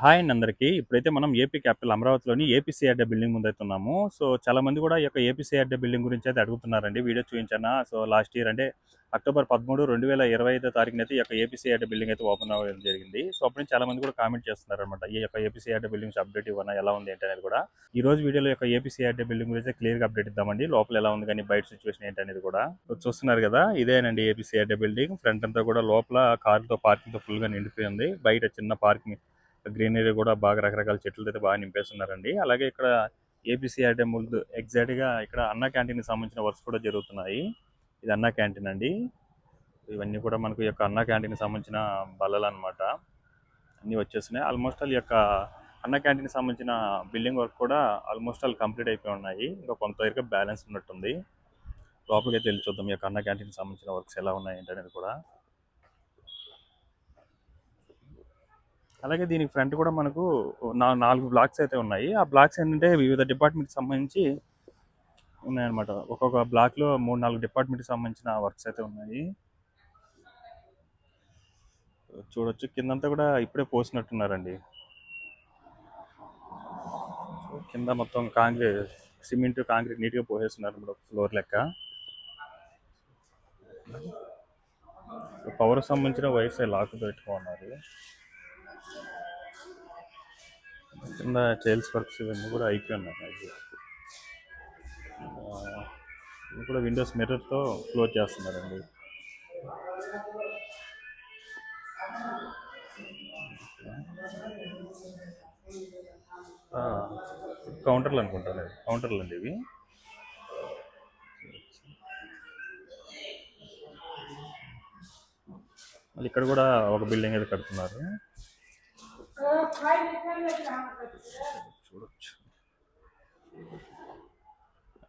Hi అండి అందరికీ. ఇప్పుడైతే మనం ఏపీ క్యాపిటల్ అమరావతిలోని ఏపీసీఆర్డే బిల్డింగ్ ముందు అయితే ఉన్నాము సో చాలా మంది కూడా ఈ యొక్క ఏపీసీఆర్డే బిల్డింగ్ గురించి అయితే అడుగుతున్నారండి. వీడియో చూపించానా? సో లాస్ట్ ఇయర్ అంటే అక్టోబర్ పదమూడు రెండు వేల ఇరవై ఐదో తారీఖున అయితే ఈ యొక్క ఏపీసీఆర్డే బిల్డింగ్ అయితే ఓపెన్ అవ్వడం జరిగింది. సో అప్పుడు చాలా మంది కూడా కామెంట్ చేస్తున్నారు అనమాట ఈ యొక్క ఏపీసీఆర్డే బిల్డింగ్స్ అప్డేట్ ఇవ్వనా? ఎలా ఉంది ఏంటి అనేది కూడా. ఈ రోజు వీడియోలో యొక్క ఏపీసీఆర్డే బిల్డింగ్ గురించి క్లియర్గా అప్డేట్ ఇద్దామండి. లోపల ఎలా ఉంది కానీ బయట సిచ్యువేషన్ ఏంటి అనేది కూడా. చూస్తున్నారు కదా ఇదేనండి ఏపీసీఆర్డే బిల్డింగ్. ఫ్రంట్ అంతా కూడా లోపల కార్తో పార్కింగ్తో ఫుల్గా బయట చిన్న పార్కింగ్ గ్రీనరీ కూడా బాగా రకరకాల చెట్లు అయితే బాగా నింపేస్తున్నారండి. అలాగే ఇక్కడ ఏపీసీఆర్ ముందు ఎగ్జాక్ట్గా ఇక్కడ అన్న క్యాంటీన్కి సంబంధించిన వర్క్స్ కూడా జరుగుతున్నాయి. ఇది అన్న క్యాంటీన్ అండి. ఇవన్నీ కూడా మనకు ఈ యొక్క అన్న క్యాంటీన్కి సంబంధించిన బల్లలు అనమాట అన్నీ వచ్చేసినాయి ఆల్మోస్ట్ ఆల్ ఈ యొక్క అన్న క్యాంటీన్కి సంబంధించిన బిల్డింగ్ వర్క్ కూడా ఆల్మోస్ట్ ఆల్ కంప్లీట్ అయిపోయి ఉన్నాయి. ఇంకా కొంతవరకు బ్యాలెన్స్ ఉన్నట్టుంది. లోపలికి అయితే వెళ్ళి చూద్దాం ఈ యొక్క అన్న క్యాంటీన్కి సంబంధించిన వర్క్స్ ఎలా ఉన్నాయి ఏంటనేది కూడా. అలాగే దీనికి ఫ్రంట్ కూడా మనకు నాలుగు బ్లాక్స్ అయితే ఉన్నాయి. ఆ బ్లాక్స్ ఏంటంటే వివిధ డిపార్ట్మెంట్కి సంబంధించి ఉన్నాయన్నమాట. ఒక్కొక్క బ్లాక్లో మూడు నాలుగు డిపార్ట్మెంట్కి సంబంధించిన వర్క్స్ అయితే ఉన్నాయి. చూడొచ్చు. కిందంతా కూడా ఇప్పుడే పోసినట్టున్నారండి. కింద మొత్తం కాంక్రీట్ సిమెంట్ కాంక్రీట్ నీట్గా పోసేస్తున్నారు ఇప్పుడు ఫ్లోర్ లెక్క. పవర్ సంబంధించిన వైర్స్ లాక్ పెట్టుకున్నారు. కింద టైల్స్ వర్క్స్ ఇవన్నీ కూడా అయిపోయి ఉన్నాయి ఇవి కూడా విండోస్ మిర్రర్తో క్లోజ్ చేస్తున్నారండి. కౌంటర్లు అనుకుంటాను కౌంటర్లు అండి ఇవి. మళ్ళీ ఇక్కడ కూడా ఒక బిల్డింగ్ అయితే కడుతున్నారు. చూడొచ్చు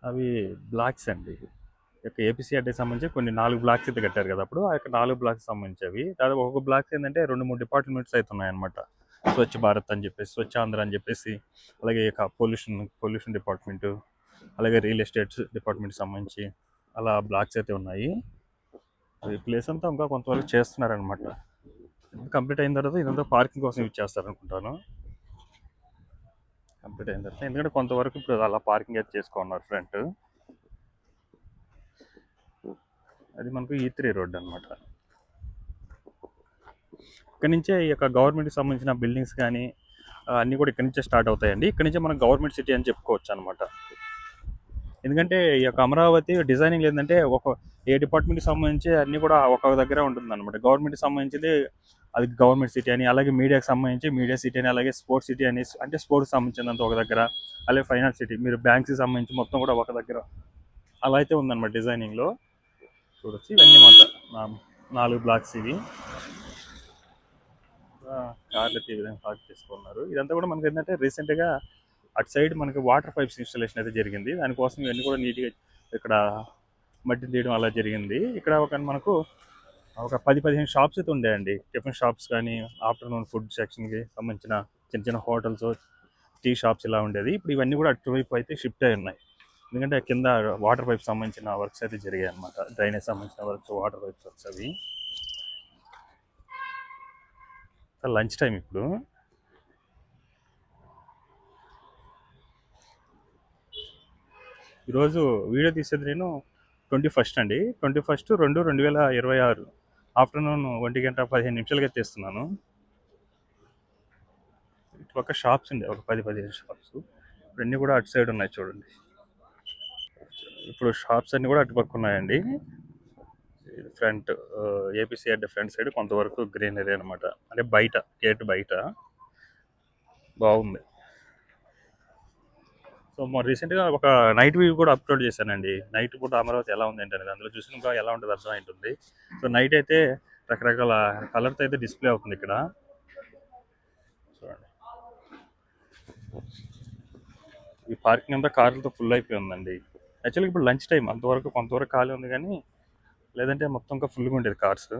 అవి బ్లాక్స్ అండి. యొక్క ఏపీసీఆర్టీ సంబంధించి కొన్ని నాలుగు బ్లాక్స్ అయితే కట్టారు కదా అప్పుడు. ఆ యొక్క నాలుగు బ్లాక్స్ సంబంధించి అవి. దాదాపు ఒక్కొక్క బ్లాక్స్ ఏంటంటే రెండు మూడు డిపార్ట్మెంట్స్ అయితే ఉన్నాయన్నమాట. స్వచ్ఛ భారత్ అని చెప్పేసి స్వచ్ఛ ఆంధ్ర అని చెప్పేసి అలాగే యొక్క పొల్యూషన్ పొల్యూషన్ డిపార్ట్మెంట్ అలాగే రియల్ ఎస్టేట్స్ డిపార్ట్మెంట్ సంబంధించి అలా బ్లాక్స్ అయితే ఉన్నాయి. ఈ ప్లేస్ అంతా ఇంకా కొంతవరకు చేస్తున్నారనమాట కంప్లీట్ అయిన తర్వాత ఇదంతా పార్కింగ్ కోసం యూజ్ చేస్తారనుకుంటాను. కంప్లీట్ అయిన తర్వాత ఎందుకంటే కొంతవరకు ఇప్పుడు అలా పార్కింగ్ అయితే చేసుకున్నారు ఫ్రంట్. అది మనకు e ఈ త్రీ రోడ్ అనమాట ఇక్కడ నుంచే ఈ యొక్క గవర్నమెంట్కి సంబంధించిన బిల్డింగ్స్ కానీ అన్నీ కూడా ఇక్కడ నుంచే స్టార్ట్ అవుతాయండి. ఇక్కడ నుంచే మనం గవర్నమెంట్ సిటీ అని చెప్పుకోవచ్చు అనమాట ఎందుకంటే ఈ యొక్క అమరావతి డిజైనింగ్ ఏంటంటే ఒక ఏ డిపార్ట్మెంట్కి సంబంధించి అన్నీ కూడా ఒక దగ్గర ఉంటుంది అనమాట గవర్నమెంట్కి సంబంధించింది అది గవర్నమెంట్ సిటీ అని అలాగే మీడియాకి సంబంధించి మీడియా సిటీ అని అలాగే స్పోర్ట్స్ సిటీ అని అంటే స్పోర్ట్స్ సంబంధించినంత ఒక దగ్గర అలాగే ఫైనాన్స్ సిటీ మీరు బ్యాంక్స్కి సంబంధించి మొత్తం కూడా ఒక దగ్గర. అలా అయితే ఉందన్నమాట డిజైనింగ్లో. చూడొచ్చు ఇవన్నీ మాట నాలుగు బ్లాక్స్ ఇవి. కార్లు అయితే ఈ విధంగా పార్క్ చేసుకున్నారు. ఇదంతా కూడా మనకి ఏంటంటే రీసెంట్గా అటు సైడ్ మనకి వాటర్ పైప్స్ ఇన్స్టాలేషన్ అయితే జరిగింది. దానికోసం ఇవన్నీ కూడా నీట్గా ఇక్కడ మట్టి తీయడం అలా జరిగింది. ఇక్కడ ఒక మనకు ఒక పది పదిహేను షాప్స్ అయితే ఉండేయండి. టిఫిన్ షాప్స్ కానీ ఆఫ్టర్నూన్ ఫుడ్ సెక్షన్కి సంబంధించిన చిన్న చిన్న హోటల్స్ టీ షాప్స్ ఇలా ఉండేది. ఇప్పుడు ఇవన్నీ కూడా అటువైపు అయితే షిఫ్ట్ అయి ఉన్నాయి. ఎందుకంటే కింద వాటర్ పైప్ సంబంధించిన వర్క్స్ అయితే జరిగాయి అనమాట డ్రైనేజ్ సంబంధించిన వర్క్స్ వాటర్ పైప్స్ వర్క్స్ అవి. లంచ్ టైం ఇప్పుడు. ఈరోజు వీడియో తీసేది నేను ట్వంటీ ఫస్ట్ అండి. ట్వంటీ ఫస్ట్ రెండు రెండు వేల ఇరవై ఆరు. ఆఫ్టర్నూన్ ఒంటి గంట పదిహేను నిమిషాలకి తీస్తున్నాను. ఇటు పక్క షాప్స్ అండి ఒక పది పదిహేను షాప్స్ ఇప్పుడు అన్నీ కూడా అటు సైడ్ ఉన్నాయి చూడండి. ఇప్పుడు షాప్స్ అన్నీ కూడా అటు పక్క ఉన్నాయండి front APC APCR front side కొంతవరకు గ్రీనరీ అనమాట అంటే బయట గేట్ బయట. బాగుంది. సో రీసెంట్గా ఒక నైట్ వ్యూ కూడా అప్లోడ్ చేశానండి. నైట్ పూట అమరావతి ఎలా ఉంది ఏంటనేది. అందులో చూసిన ఇంకా ఎలా ఉంటుంది అర్థం ఉంటుంది సో నైట్ అయితే రకరకాల కలర్తో అయితే డిస్ప్లే అవుతుంది ఇక్కడ. చూడండి. ఈ పార్కింగ్ అంతా కార్లతో ఫుల్ అయిపోయి ఉందండి. యాక్చువల్గా ఇప్పుడు లంచ్ టైం అంతవరకు కొంతవరకు ఖాళీ ఉంది కానీ లేదంటే మొత్తం ఇంకా ఫుల్గా ఉండేది కార్స్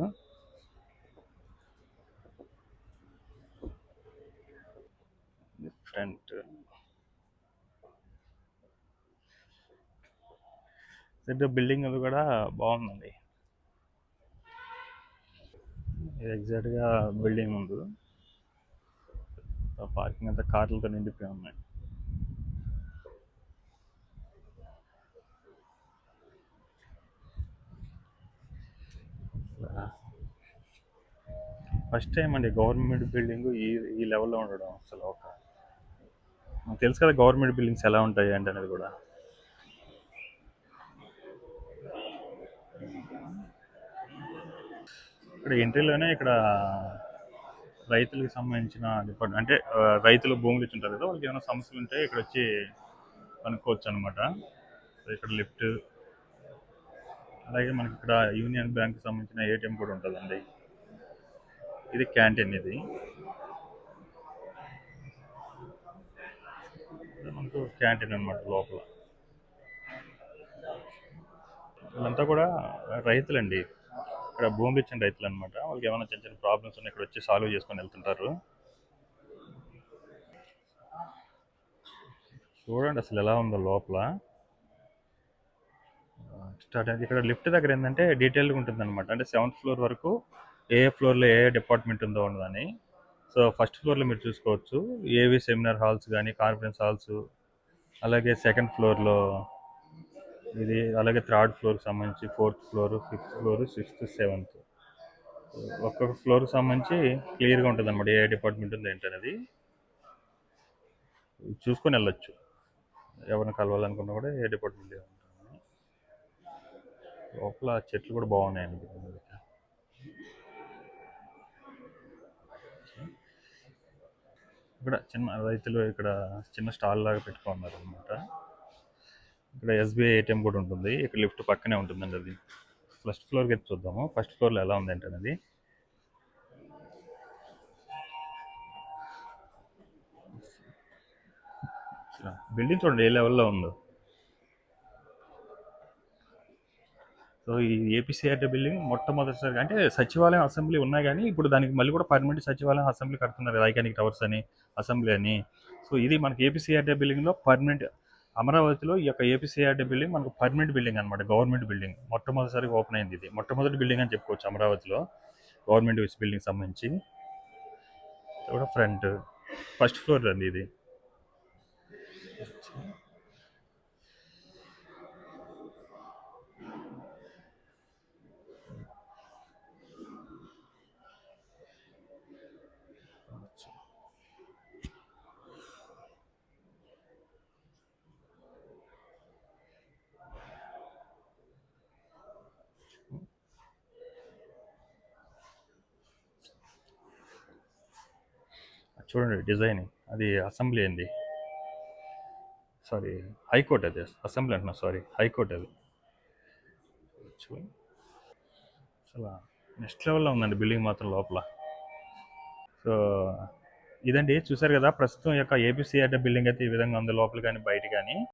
ఫ్రంట్ బిల్డింగ్ అది కూడా బాగుందండి. ఇది ఎగ్జాక్ట్గా బిల్డింగ్ ముందు. పార్కింగ్ అంతా కార్లతో నిండిపోయి ఉన్నాయి. ఫస్ట్ టైం అండి గవర్నమెంట్ బిల్డింగ్ ఈ ఈ లెవెల్లో ఉండడం అసలు ఒక తెలుసు కదా గవర్నమెంట్ బిల్డింగ్స్ ఎలా ఉంటాయి అంటే అనేది కూడా. ఇక్కడ ఎంట్రీలోనే ఇక్కడ రైతులకు సంబంధించిన డిపార్ట్మెంట్ అంటే రైతులు భూములు ఇచ్చి ఉంటారు కదా వాళ్ళకి ఏమైనా సమస్యలు ఉంటే ఇక్కడ వచ్చి కనుక్కోవచ్చు అనమాట ఇక్కడ లిఫ్ట్ అలాగే మనకి ఇక్కడ యూనియన్ బ్యాంక్ సంబంధించిన ఏటీఎం కూడా ఉంటుందండి. ఇది క్యాంటీన్ ఇది. ఇది మనకు క్యాంటీన్ అనమాట లోపల. వీళ్ళంతా కూడా రైతులండి. ఇక్కడ భూములు ఇచ్చిన రైతులు అనమాట వాళ్ళకి ఏమైనా చిన్న చిన్న ప్రాబ్లమ్స్ ఉన్నాయి ఇక్కడ వచ్చి సాల్వ్ చేసుకొని వెళ్తుంటారు. చూడండి అసలు ఎలా ఉందో లోపల. స్టార్ట్ ఇక్కడ లిఫ్ట్ దగ్గర ఏంటంటే డీటెయిల్గా ఉంటుంది అనమాట అంటే సెవెంత్ ఫ్లోర్ వరకు ఏ ఏ ఫ్లోర్లో ఏ డిపార్ట్మెంట్ ఉందో ఉండదని సో ఫస్ట్ ఫ్లోర్లో మీరు చూసుకోవచ్చు. ఏవి సెమినార్ హాల్స్ కానీ కాన్ఫరెన్స్ హాల్స్ అలాగే సెకండ్ ఫ్లోర్లో ఇది అలాగే థర్డ్ ఫ్లోర్కి సంబంధించి fourth floor fifth floor sixth seventh. ఒక్కొక్క ఫ్లోర్కి సంబంధించి క్లియర్గా ఉంటుంది అనమాట ఏ డిపార్ట్మెంట్ ఉంది ఏంటనేది చూసుకొని వెళ్ళొచ్చు. ఎవరిని కలవాలనుకున్నా కూడా ఏ డిపార్ట్మెంట్ ఉంటుంది లోపల చెట్లు కూడా బాగున్నాయండి. ఇక్కడ చిన్న రైతులు ఇక్కడ చిన్న స్టాల్ లాగా పెట్టుకున్నారు అనమాట ఇక్కడ ఎస్బీఐ ఏటీఎం కూడా ఉంటుంది. ఇక్కడ లిఫ్ట్ పక్కనే ఉంటుందండి అది. ఫస్ట్ ఫ్లోర్కి వచ్చి చూద్దాము. ఫస్ట్ ఫ్లోర్లో ఎలా ఉంది అంటే అది బిల్డింగ్ చూడండి ఏ లెవెల్లో ఉందో. సో ఈ ఏపీసీఆర్టీ బిల్డింగ్ మొట్టమొదటిసారి అంటే సచివాలయం అసెంబ్లీ ఉన్నాయి కానీ ఇప్పుడు దానికి మళ్ళీ కూడా పర్మనెంట్ సచివాలయం అసెంబ్లీ కడుతున్నారు. ఐకానిక్ టవర్స్ అని అసెంబ్లీ అని. సో ఇది మనకి ఏపీసీఆర్టీ బిల్డింగ్లో పర్మనెంట్ అమరావతిలో ఈ యొక్క ఏపీసీఆర్డీ బిల్డింగ్ మనకు పర్మనెంట్ బిల్డింగ్ అనమాట గవర్నమెంట్ బిల్డింగ్. మొట్టమొదటిసారి ఓపెన్ అయింది ఇది. మొట్టమొదటి బిల్డింగ్ అని చెప్పుకోవచ్చు అమరావతిలో గవర్నమెంట్ బిల్డింగ్ సంబంధించి. కూడా ఫ్రంట్ ఫస్ట్ ఫ్లోర్ అండి ఇది. చూడండి డిజైన్ అది అసెంబ్లీ అయింది సారీ హైకోర్టు అది. అసెంబ్లీ అంటున్నా సారీ హైకోర్టు అది. చూడండి అసలు నెక్స్ట్ లెవెల్లో ఉందండి బిల్డింగ్ మాత్రం లోపల. సో ఇదండి చూసారు కదా ప్రస్తుతం యొక్క ఏపీసీ బిల్డింగ్ అయితే ఈ విధంగా ఉంది లోపల కానీ బయట కానీ.